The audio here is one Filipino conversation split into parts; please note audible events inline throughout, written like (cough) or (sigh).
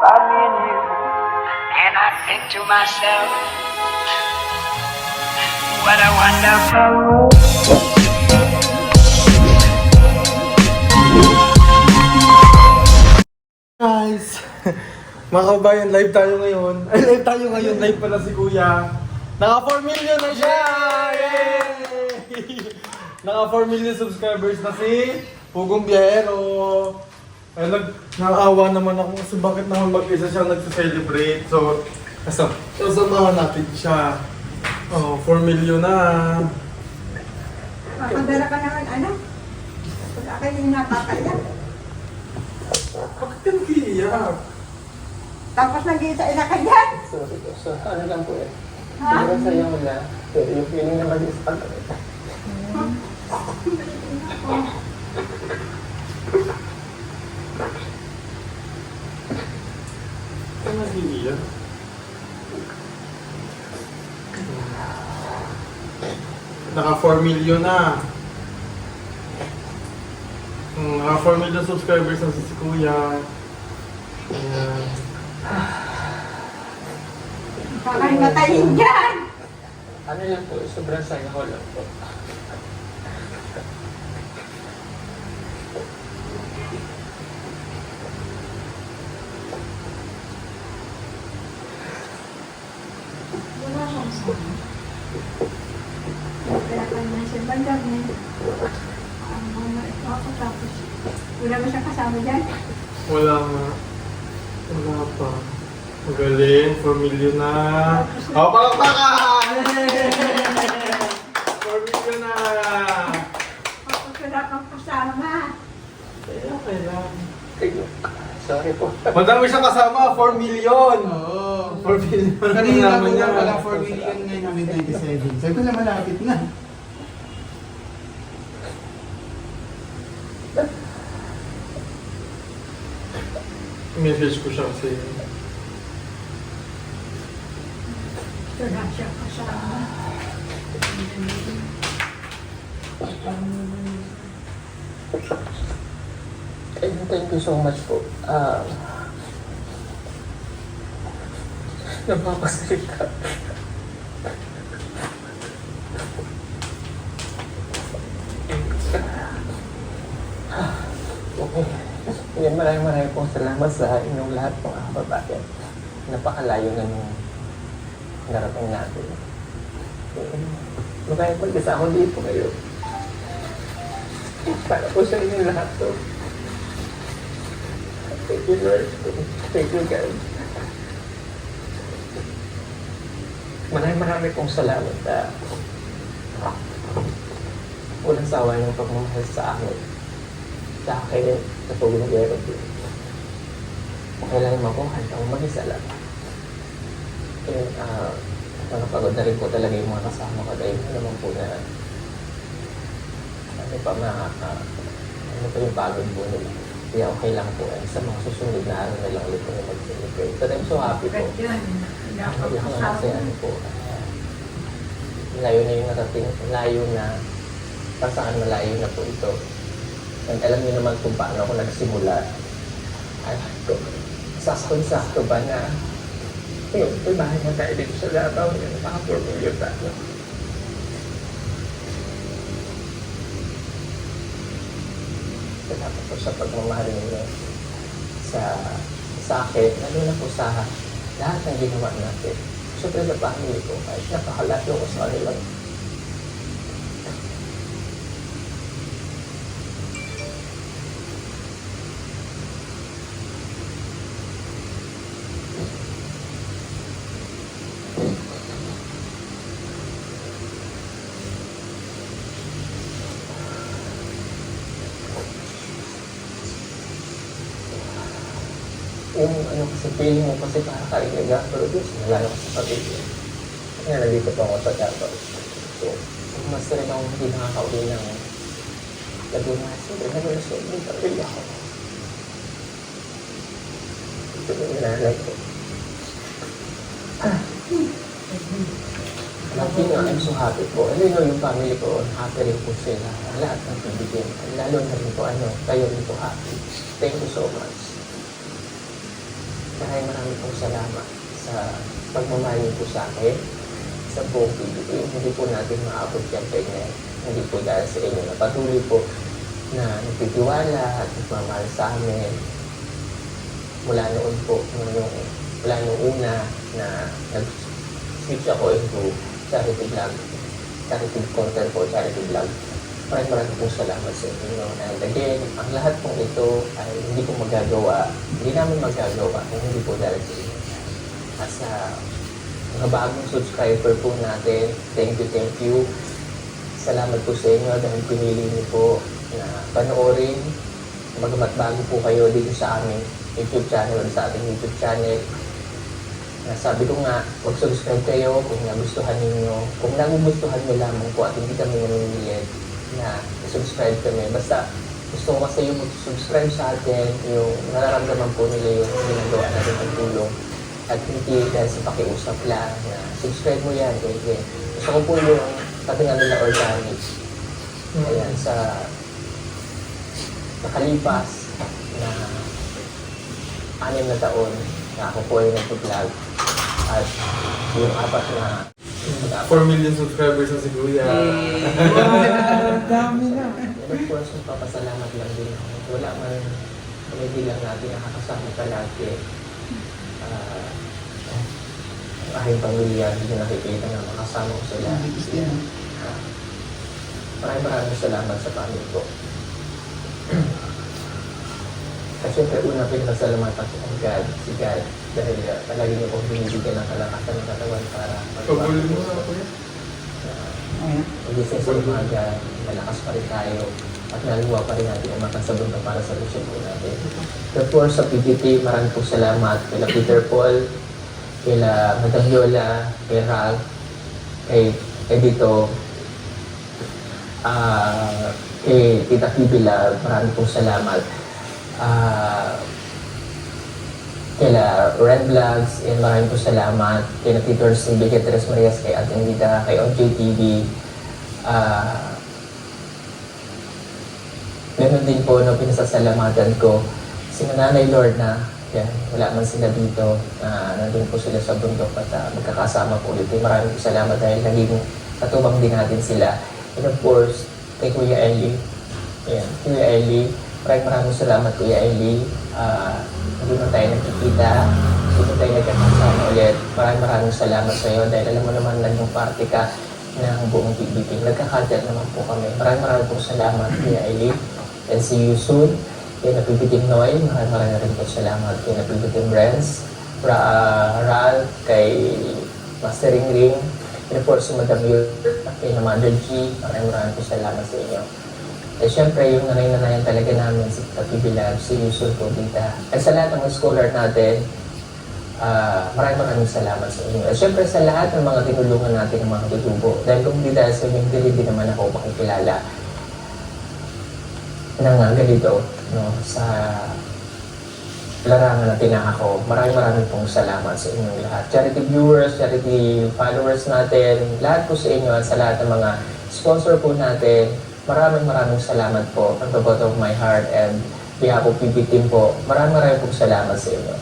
by me and you. And I think to myself, what a wonderful world. Guys, (laughs) mga kabayan, live tayo ngayon. (laughs) Ay, live tayo ngayon. Live pala si Kuya. Naka 4 million na siya! Yay! (laughs) Naka 4 million subscribers na si Pugong Biyahero. Ay, nag nakaawa naman ako kasi bakit naman mag-isa siya nagsa-celebrate. So, kasa kasamahan natin siya. Oh, 4 million na. Makagala ka naman, ano? Pag akin yung napapaya. Bakit ka nag-iiyak? Tapos nag-iisa-ina ka dyan. Sorry po. So, ano lang po eh. Ha? Hindi sa iyo na. Pero yung feeling na mag-isa ka. Bakit ka nag-iiyak? Naka 4 million na. Hmm, naka 4 million subscribers na si Kuya. Ayan. Kakahimatayin dyan. Ano lang po, sobrang saya ko lang po. Wala siyang sama. Kaya ka naman eh. Ang mga ito ako tapos. Wala ba kasama dyan? Wala nga. Wala pa. Magaling. 4 million na. Oh, palakpakan! Yay! 4 million na. Tapos wala kang kasama. Okay lang. Ayun. Sorry po. Madami siyang kasama. 4 million. Oo. 4 million. Kanina ko niya. na pala 4 million ngayon namin 27. Sabi ko na malapit na. Message ko siya kasi. Wala siyang kasama. Thank you, so much po. Ah... Napapasalita. Okay. Yan, maraming maraming salamat sa inyong lahat mga kababayan. Napakalayo na nung narating natin. Magkaya pag-isa ako dito ngayon. Para po sa inyo lahat to. Thank you, Lord. Thank you, God. Maraming maraming pong salamat na walang sawa yung pagmamahal sa amin. Sa akin, sa tulong ng Mo po handang mag-isa lang. And, ah, nakapagod na rin po talaga yung mga kasama ko dahil naman po na ano pa mga ah, ano pa yung pagod po nila. Kaya okay lang po. And sa mga susunod na araw na lang ulit po na mag-celebrate. But I'm so happy po. Hindi ako kasi ano po. ah, layo na yung narating. Layo na. Para sa akin malayo na po ito. And alam niyo naman kung paano ako nagsimula. Ay, ko. Sakto-sakto ba na yun, bahay na tayo dito sa Davao. Yun, naka-4 million tayo. Salamat po sa pagmamahal ninyo sa sa akin, lalo na po sa lahat ng ginawa natin. Siyempre sa family ko, kahit napakalayo ko sa kanila. Yung ano kasi feeling mo kasi para ka rin nag-produce, nalala ko sa pamilya. Kaya po ako sa Davao. So, mas rin ako hindi nakakauwi ng Laguna. Siyempre, nagula sa hindi pamilya ko. Ito yung nanay ko. Lagi nga, I'm so happy po. Ano yun, yung family ko, happy rin po sila. Lahat ng pibigyan. Lalo na rin po, ano, kayo rin po happy. Thank you so much. Maraming maraming pong salamat sa pagmamahal niyo po sa akin sa buong PBB. Hindi po natin maabot yung ganyan. Hindi po dahil sa inyo na patuloy po na nagtitiwala at nagmamahal sa amin. Mula noon po, nung, mula nung una na nag-switch ako into charity vlog, charity content po, charity vlog. Maraming maraming pong salamat sa inyo. And again, ang lahat pong ito ay hindi ko magagawa, hindi namin magagawa kung hindi po dahil sa inyo. At sa mga bagong subscriber po natin, thank you, thank you. Salamat po sa inyo dahil pinili niyo po na panoorin. Magamat bago po kayo dito sa aming YouTube channel, sa ating YouTube channel. Na sabi ko nga, mag-subscribe kayo kung nagustuhan ninyo. Kung nagugustuhan nyo lamang po at hindi kami namimilit na subscribe kami. Basta gusto ko kasi yung mag-subscribe sa atin, yung nararamdaman po nila yung ginagawa natin ng tulong. At hindi dahil sa pakiusap lang na subscribe mo yan, ganyan. Gusto ko po yung sabi nga nila organic. Ayan, sa nakalipas na anim na taon na ako po ay nag-vlog at yung apat na 4 million subscribers na si Kuya. Dami na. And of course, magpapasalamat lang din ako. Wala man kami bilang natin nakakasama palagi. Ah, ang aking pamilya, hindi nakikita na makasama ko sila. Ah, maraming maraming salamat sa pamilya ko. At syempre, una pinasalamatan ko ang God, si God, dahil uh, palagi niyo kong binibigyan ng kalakasan ng katawan para Pagulin mo na, Kuya. Uh, Magising sa umaga, malakas pa rin tayo at naliwa pa rin natin ang makasabon na para sa mission po natin. Of course, sa PGT, maraming po salamat kila Peter Paul, kila Madam Yola, kay Ralph, kay Edito, ah kay Tita Kibila, maraming po salamat. Ah, kila Red Vlogs, and maraming po salamat. Kila Tito Silvia, kay Tres Marias, kay Ate Nita, kay OJ TV. Ah, Ganun din po, no, pinasasalamatan ko si Nanay Lord na yan, wala man sila dito, na nandun po sila sa bundok at ah, magkakasama po ulit. Maraming po salamat dahil naging katubang din natin sila. And of course, kay Kuya Eli. Ayan, Kuya Eli. Maraming maraming salamat Kuya Eli. Ah, hindi na tayo nagkikita. Hindi na tayo nagkakasama ulit. Maraming maraming salamat sa iyo dahil alam mo naman naging party ka ng buong PBB. Nagkakadyan naman po kami. Maraming maraming po salamat Kuya Eli. And see you soon. Kay Napibitin Noy, maraming maraming rin po salamat. Kay Napibitin Brands, Ra Ral, kay Mastering Ring, and of course Madam Yul, kay Mother G, maraming maraming po salamat sa inyo. Eh syempre, yung nanay-nanayan talaga namin si Papi Bilab, si Yusuf po dita. At sa lahat ng scholar natin, ah maraming maraming salamat sa inyo. At syempre sa lahat ng mga tinulungan natin ng mga tutubo. Dahil kung hindi dahil sa inyo, hindi hindi naman ako makikilala ng uh, ganito no, sa larangan na tinaka Maraming maraming pong salamat sa inyong lahat. Charity viewers, charity followers natin, lahat po sa inyo at sa lahat ng mga sponsor po natin, maraming maraming salamat po from the bottom of my heart and behalf of PB team po. Maraming maraming pong salamat sa inyo.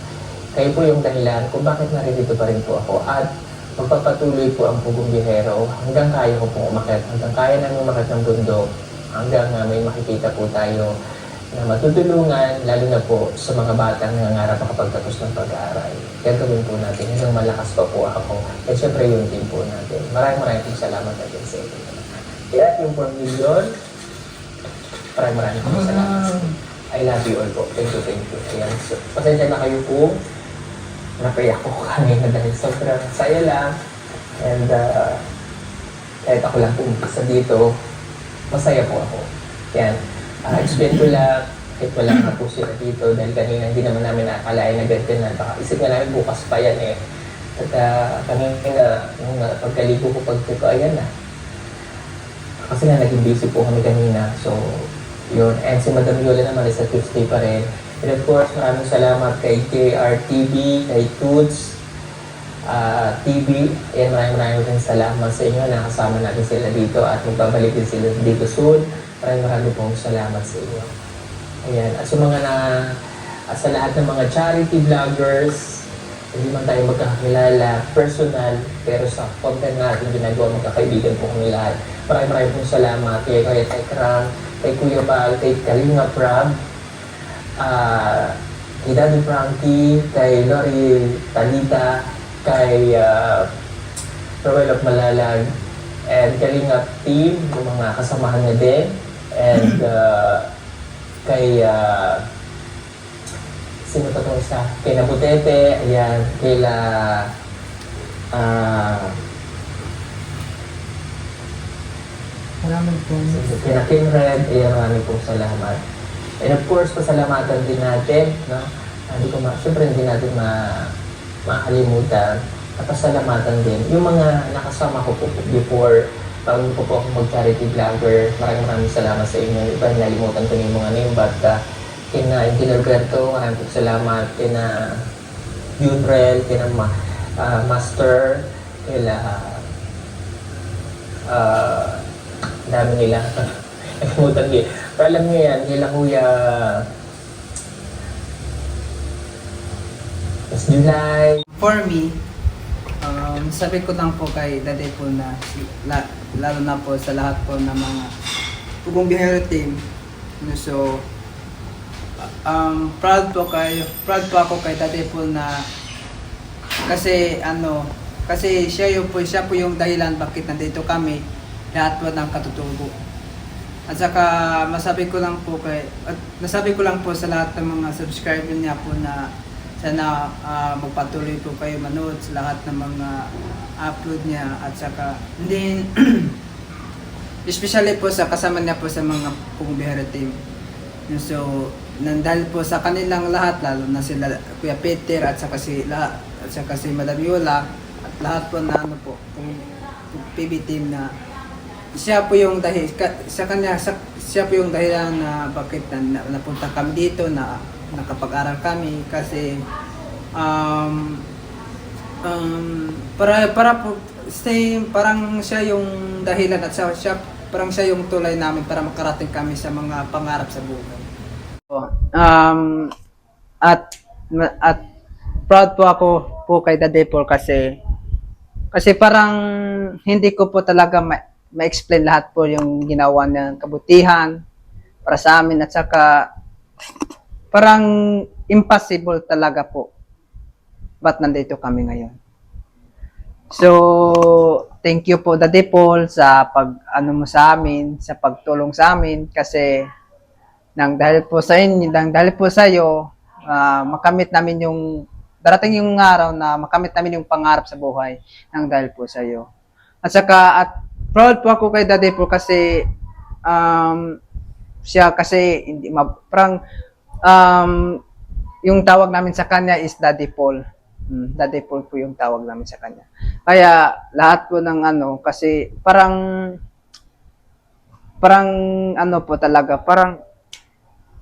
Kayo po yung dahilan kung bakit narito pa rin po ako at magpapatuloy po ang Pugong Bihero hanggang kaya ko pong umakit, hanggang kaya namin umakit ng bundok, hanggang uh, may makikita po tayo na matutulungan, lalo na po sa mga batang nangangarap makapagtapos ng pag-aaral. Gagawin po natin hanggang malakas pa po ako. At syempre yun din po natin. Maraming maraming salamat natin sa inyo. Kaya yung 4 million, maraming maraming pong salamat. I love you all po. Thank you, thank you. Ayan, so, pasensya na kayo po. Napayak ko (laughs) kanina dahil sobrang saya lang. And uh, kahit ako lang po isa dito, masaya po ako. Yan. Uh, explain ko lang, kahit wala nga po sila dito dahil kanina hindi naman namin nakakalain na ganito na. Baka isip nga namin bukas pa yan eh. At uh, kanina, nung uh, pagkaligo ko pag ko, ayan na. Kasi nga naging busy po kami kanina. So, yun. And si Madam Yola naman is at 50 pa rin. And of course, maraming salamat kay JRTV, kay Toots, ah, TV. Ayan, maraming maraming rin salamat sa inyo. Nakasama natin sila dito at magbabalik din sila dito soon. Maraming maraming pong salamat sa inyo. Ayan. At sa mga na At sa lahat ng mga charity vloggers, hindi man tayo magkakilala personal, pero sa content natin ginagawa magkakaibigan po kami lahat. Maraming maraming pong salamat kay Kuya Tekram, kay Kuya Bal, kay Kalinga Prab, ah, kay Daddy Frankie, kay Lori Talita, kay uh, Roel of Malalag, and Kalinga Team, yung mga kasamahan niya din, and uh, kay uh, sino pa itong isa? Kay Nabutete, ayan, kay La, ah, Salamat po. kay na King Red, ayan, maraming pong salamat. And of course, pasalamatan din natin, no? Hindi ko ma, syempre hindi natin ma, makalimutan at pasalamatan din yung mga nakasama ko po before bago po po ako mag-charity vlogger. Maraming maraming salamat sa inyo. Iba nalimutan ko yung mga name, but uh, kina Engineer Berto, maraming salamat. Kina Yunrel, kina Ma, ah, Master, kila uh, dami nila. (laughs) Nakalimutan niyo. Pero alam niyo yan, kila Kuya It's July. For me, um, sabi ko lang po kay Daddy po na lalo na po sa lahat po ng mga Pugong Bihero team. So, um, proud po kayo, proud po ako kay Daddy po na kasi ano, kasi siya yung po, siya po yung dahilan bakit nandito kami lahat po ng katutubo. At saka masabi ko lang po kay at nasabi ko lang po sa lahat ng mga subscriber niya po na sana ah, magpatuloy po kayo manood sa lahat ng mga upload niya at saka din (clears throat) especially po sa kasama niya po sa mga Pumubihara team. So, nandahil po sa kanilang lahat, lalo na sila Kuya Peter at saka si, la, at saka si Madam Yola at lahat po na ano po, kung PB na siya po yung dahil ka, sa kanya sa, siya po yung dahilan na bakit na- napunta kami dito na nakapag-aral kami kasi um um para para po stay parang siya yung dahilan at siya, siya parang siya yung tulay namin para makarating kami sa mga pangarap sa buhay. Um at at proud po ako po kay Daddy Paul kasi kasi parang hindi ko po talaga ma- ma-explain lahat po yung ginawa niyang kabutihan para sa amin at saka parang impossible talaga po. Ba't nandito kami ngayon? So, thank you po Daddy Paul sa pag ano mo sa amin, sa pagtulong sa amin kasi nang dahil po sa inyo, nang dahil po sa iyo, ah, makamit namin yung darating yung araw na makamit namin yung pangarap sa buhay nang dahil po sa iyo. At saka at proud po ako kay Daddy Paul kasi um, siya kasi hindi parang um, yung tawag namin sa kanya is Daddy Paul. Hmm, Daddy Paul po yung tawag namin sa kanya. Kaya lahat po ng ano kasi parang parang ano po talaga, parang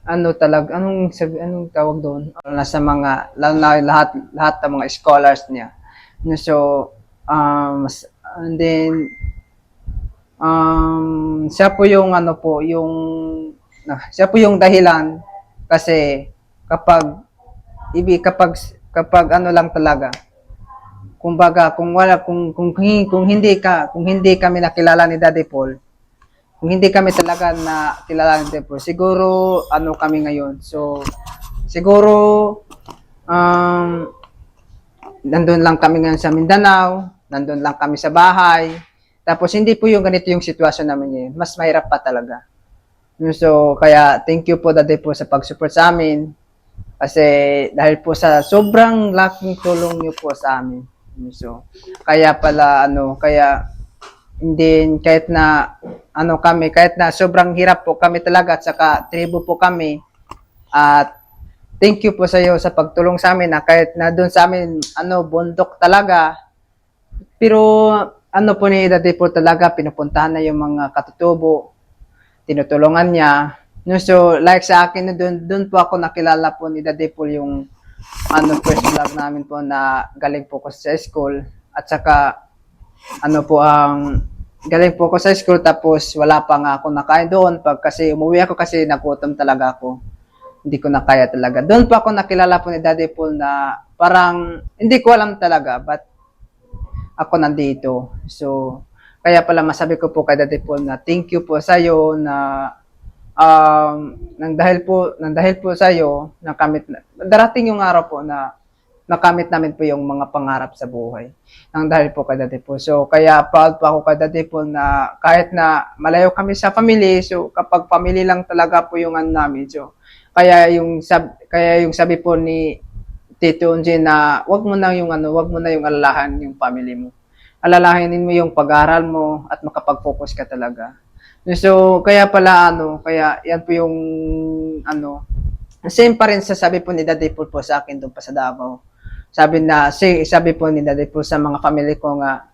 ano talaga, anong anong tawag doon? Nasa mga lalo na lahat lahat ng mga scholars niya. No, So um and then um siya po yung ano po, yung na, siya po yung dahilan kasi kapag ibi kapag kapag ano lang talaga kumbaga kung wala kung kung kung hindi ka kung hindi kami nakilala ni Daddy Paul kung hindi kami talaga na kilala Daddy Paul siguro ano kami ngayon so siguro um nandun lang kami ngayon sa Mindanao nandun lang kami sa bahay tapos hindi po yung ganito yung sitwasyon namin ngayon mas mahirap pa talaga So, kaya thank you po Daddy po sa pag-support sa amin. Kasi dahil po sa sobrang laking tulong niyo po sa amin. So, kaya pala ano, kaya hindi kahit na ano kami, kahit na sobrang hirap po kami talaga at saka tribo po kami. At thank you po sa iyo sa pagtulong sa amin na kahit na doon sa amin ano bundok talaga. Pero ano po ni Daddy po talaga pinupuntahan na yung mga katutubo tinutulungan niya. No, so, like sa akin, doon, doon po ako nakilala po ni Daddy Paul yung ano, first vlog namin po na galing po ko sa school. At saka, ano po ang galing po ko sa school tapos wala pa nga ako nakain doon pag kasi umuwi ako kasi nagutom talaga ako. hindi ko na kaya talaga. Doon po ako nakilala po ni Daddy Paul na parang hindi ko alam talaga but ako nandito. So, kaya pala masabi ko po kay Daddy Paul na thank you po sa iyo na um, nang dahil po nang dahil po sa iyo na, darating yung araw po na nakamit namin po yung mga pangarap sa buhay. Nang dahil po kay Daddy Paul. So, kaya proud po ako kay Daddy Paul na kahit na malayo kami sa family, so kapag family lang talaga po yung ano namin. So, kaya yung sab kaya yung sabi po ni Tito Unji na wag mo na yung ano, wag mo na yung alalahan yung family mo. Alalahanin mo yung pag-aral mo at makapag-focus ka talaga. So, kaya pala ano, kaya yan po yung ano, same pa rin sa sabi po ni Daddy Paul po sa akin doon pa sa Davao. Sabi na, si, sabi po ni Daddy Paul sa mga family ko nga,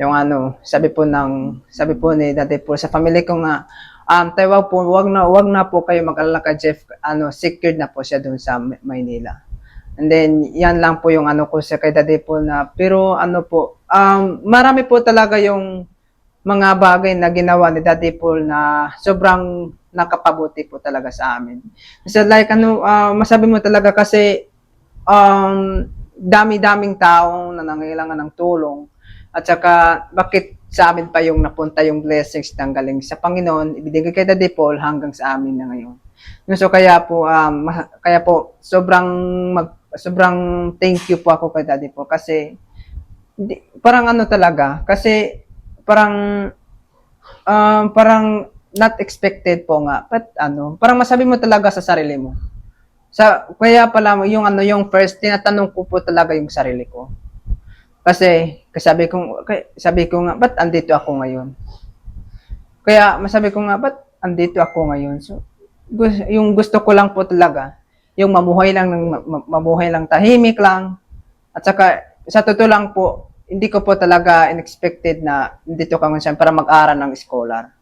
yung ano, sabi po ng, sabi po ni Daddy Paul sa family ko nga, um, tayo wag po, wag na, wag na po kayo mag-alala kay Jeff, ano, secured na po siya doon sa Ma- Maynila. And then, yan lang po yung ano ko sa kay Daddy Paul na, pero ano po, um, marami po talaga yung mga bagay na ginawa ni Daddy Paul na sobrang nakapabuti po talaga sa amin. So like ano, ah, masabi mo talaga kasi um, dami-daming taong na nangailangan ng tulong. At saka bakit sa amin pa yung napunta yung blessings ng galing sa Panginoon, ibinigay kay Daddy Paul hanggang sa amin na ngayon. So kaya po um, kaya po sobrang mag, sobrang thank you po ako kay Daddy Paul. Kasi di, parang ano talaga kasi parang um, parang not expected po nga. But ano parang masabi mo talaga sa sarili mo sa kaya pala yung ano yung first tinatanong ko po talaga yung sarili ko. Kasi kasabi ko sabi ko nga ba't andito ako ngayon? Kaya masabi ko nga ba't andito ako ngayon? So yung gusto ko lang po talaga yung mamuhay lang ng ma- ma- mamuhay lang tahimik lang. At saka sa totoo lang po hindi ko po talaga unexpected na dito ka ngayon para mag-aral ng scholar.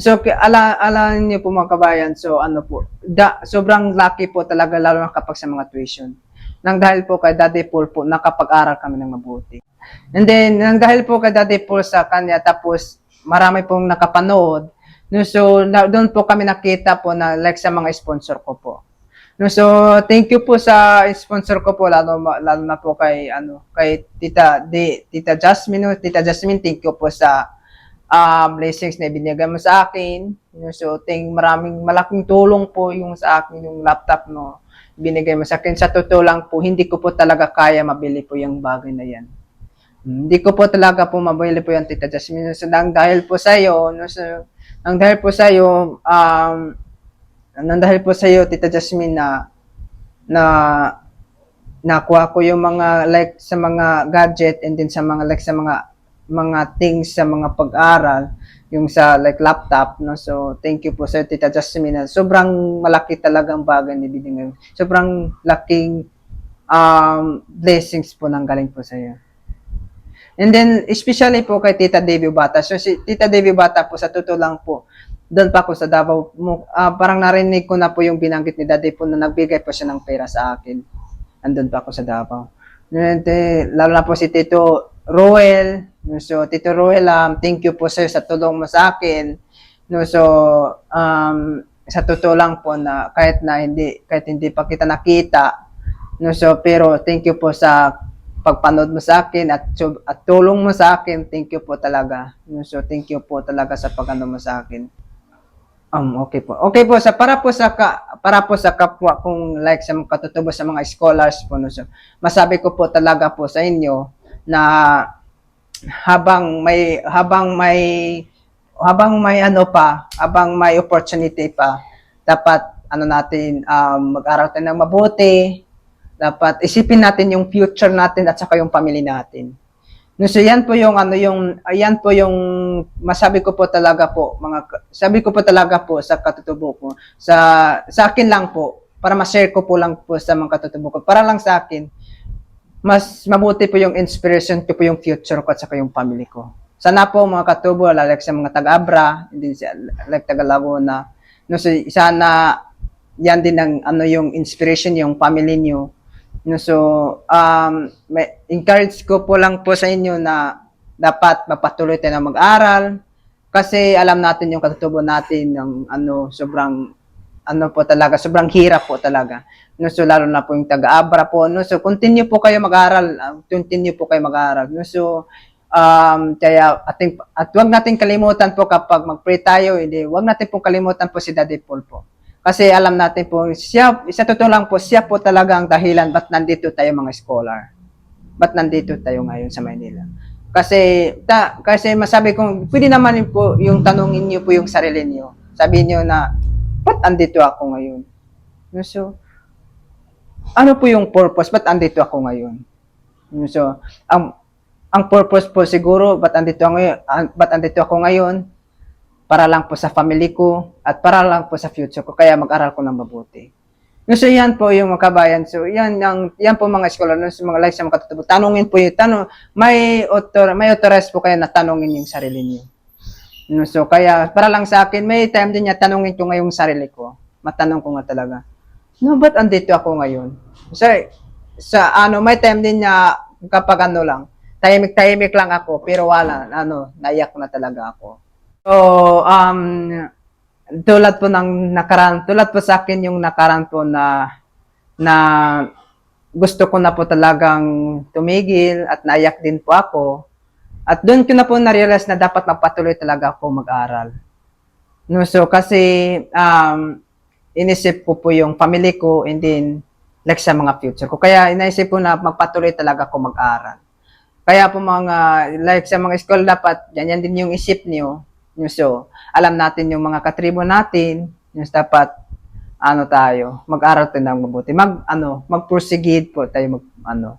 So, ala, ala niyo po mga kabayan, so ano po, da, sobrang lucky po talaga lalo na kapag sa mga tuition. Nang dahil po kay Daddy Paul po, nakapag-aral kami ng mabuti. And then, nang dahil po kay Daddy Paul sa kanya, tapos marami pong nakapanood, no, so na, doon po kami nakita po na like sa mga sponsor ko po. No, so thank you po sa sponsor ko po lalo lalo na po kay ano kay Tita di Tita Jasmine, no? Tita Jasmine, thank you po sa um, blessings na binigay mo sa akin. No, so thank maraming malaking tulong po yung sa akin yung laptop no binigay mo sa akin. Sa totoo lang po, hindi ko po talaga kaya mabili po yung bagay na yan. Hindi ko po talaga po mabili po yung Tita Jasmine. So, nang dahil po sa iyo, no, so, nang dahil po sa iyo, um, nang dahil po sa iyo, Tita Jasmine, na na nakuha ko yung mga like sa mga gadget and then sa mga like sa mga mga things sa mga pag-aral yung sa like laptop no so thank you po sa Tita Jasmine sobrang malaki talagang bagay ni binigay sobrang laking um, blessings po nang galing po sa iyo And then, especially po kay Tita Debbie Bata. So, si Tita Debbie Bata po, sa totoo lang po, doon pa ako sa Davao, ah, parang narinig ko na po yung binanggit ni Daddy po na nagbigay po siya ng pera sa akin. Andun pa ako sa Davao. Lalo na po si Tito Roel. So, Tito Roel, um, thank you po sir sa tulong mo sa akin. No, so, um, sa totoo lang po na kahit na hindi, kahit hindi pa kita nakita, no, so, pero thank you po sa pagpanood mo sa akin at, at tulong mo sa akin, thank you po talaga. No, so, thank you po talaga sa pagano mo sa akin. Um, okay po. Okay po sa para po sa ka, para po sa kapwa kung like sa mga katutubo sa mga scholars po no. So, masabi ko po talaga po sa inyo na habang may habang may habang may ano pa, habang may opportunity pa, dapat ano natin um, mag-aral tayo ng mabuti, dapat isipin natin yung future natin at saka yung family natin. No, so yan po yung ano yung ayan po yung masabi ko po talaga po mga sabi ko po talaga po sa katutubo ko. Sa sa akin lang po para ma-share ko po lang po sa mga katutubo ko. Para lang sa akin mas mabuti po yung inspiration ko po yung future ko at saka yung family ko. Sana po mga katubo, like sa mga taga-Abra, hindi sa like taga Laguna. No, so, sana yan din ang ano yung inspiration yung family niyo. No, so um may, encourage ko po lang po sa inyo na dapat mapatuloy tayo mag-aral kasi alam natin yung katutubo natin ng ano sobrang ano po talaga, sobrang hirap po talaga. No, so lalo na po yung taga-abra po. No, so continue po kayo mag-aral. ah, continue po kayo mag-aral. No, so um, kaya ating, at wag natin kalimutan po kapag mag-pray tayo, hindi, wag natin po kalimutan po si Daddy Paul po. Kasi alam natin po, siya, sa totoo lang po, siya po talaga ang dahilan ba't nandito tayo mga scholar. Ba't nandito tayo ngayon sa Maynila. Kasi, ta, kasi masabi kong, pwede naman po yung tanongin niyo po yung sarili niyo. Sabihin niyo na, ba't andito ako ngayon? No, So, ano po yung purpose? Ba't andito ako ngayon? No, So, ang, ang purpose po siguro, ba't andito ako ngayon? Ba't andito ako ngayon? Para lang po sa family ko at para lang po sa future ko. Kaya mag-aral ko ng mabuti. No, so yan po yung mga kabayan. So yan ang yan po mga scholar no, so mga like sa mga katutubo. Tanungin po yung tanong may author may authorize po kayo na tanungin yung sarili niyo. No, so kaya para lang sa akin may time din niya tanungin ko ngayong sarili ko. Matanong ko nga talaga. No, ba't andito ako ngayon? So, sa ano may time din niya kapag ano lang tahimik-tahimik lang ako pero wala ano naiyak na talaga ako. So, um, tulad po ng nakaraan, tulad po sa akin yung nakaraan po na, na gusto ko na po talagang tumigil at naiyak din po ako. At doon ko na po na-realize na dapat magpatuloy talaga ako mag-aral. No, so kasi um, inisip ko po yung family ko and then like sa mga future ko. Kaya inaisip ko na magpatuloy talaga ako mag-aral. Kaya po mga, like sa mga school dapat, yan, yan din yung isip niyo. Yung So, alam natin yung mga katribo natin, yung dapat, ano tayo, mag-aral tayo ng mabuti. Mag, ano, mag-proceed po tayo, mag, ano,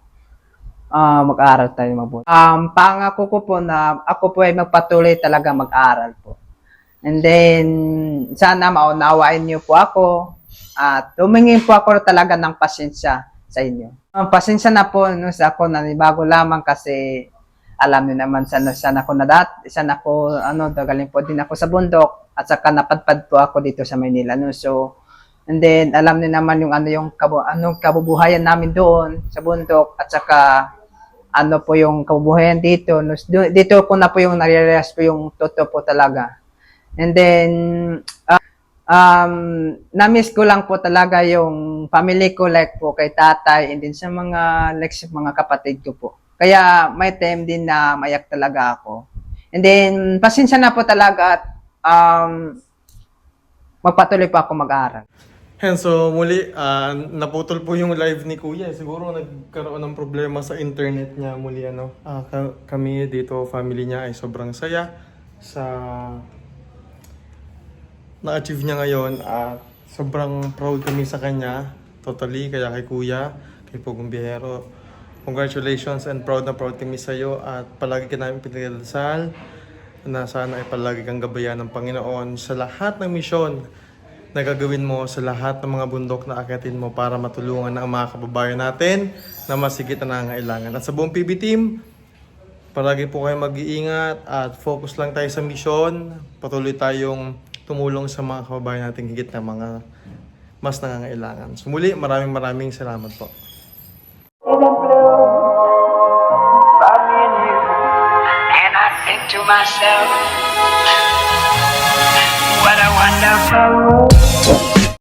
ah mag-aral tayo mabuti. Um, pangako ko po na ako po ay magpatuloy talaga mag-aral po. And then, sana maunawain niyo po ako at tumingin po ako talaga ng pasensya sa inyo. Ang pasensya na po no, sa ako nanibago lamang kasi alam niyo naman sana sana ako na dat, sana ako ano dagaling po din ako sa bundok at saka napadpad po ako dito sa Maynila no. So and then alam niyo naman yung ano yung kabu anong kabubuhayan namin doon sa bundok at saka ano po yung kabubuhayan dito. Dito ko na po yung narealize ko yung totoo po talaga. And then uh, um, na-miss ko lang po talaga yung family ko like po kay tatay and then sa mga like sa mga kapatid ko po. Kaya may time din na mayak talaga ako. And then pasensya na po talaga at um, magpatuloy pa ako mag-aaral. Yan, so muli, ah, naputol po yung live ni Kuya. Siguro nagkaroon ng problema sa internet niya muli. Ano. Ah, ka- kami dito, family niya ay sobrang saya sa na-achieve niya ngayon at sobrang proud kami sa kanya. Totally, kaya kay Kuya, kay Pugong Bihero. Congratulations and proud na proud kami sa iyo at palagi ka namin pinagdasal na sana ay palagi kang gabayan ng Panginoon sa lahat ng misyon na gagawin mo sa lahat ng mga bundok na akitin mo para matulungan ang mga kababayan natin na masigit na nangangailangan. At sa buong PB team, palagi po kayo mag-iingat at focus lang tayo sa misyon. Patuloy tayong tumulong sa mga kababayan natin higit na mga mas nangangailangan. So muli, maraming maraming salamat po. To myself, what a wonderful.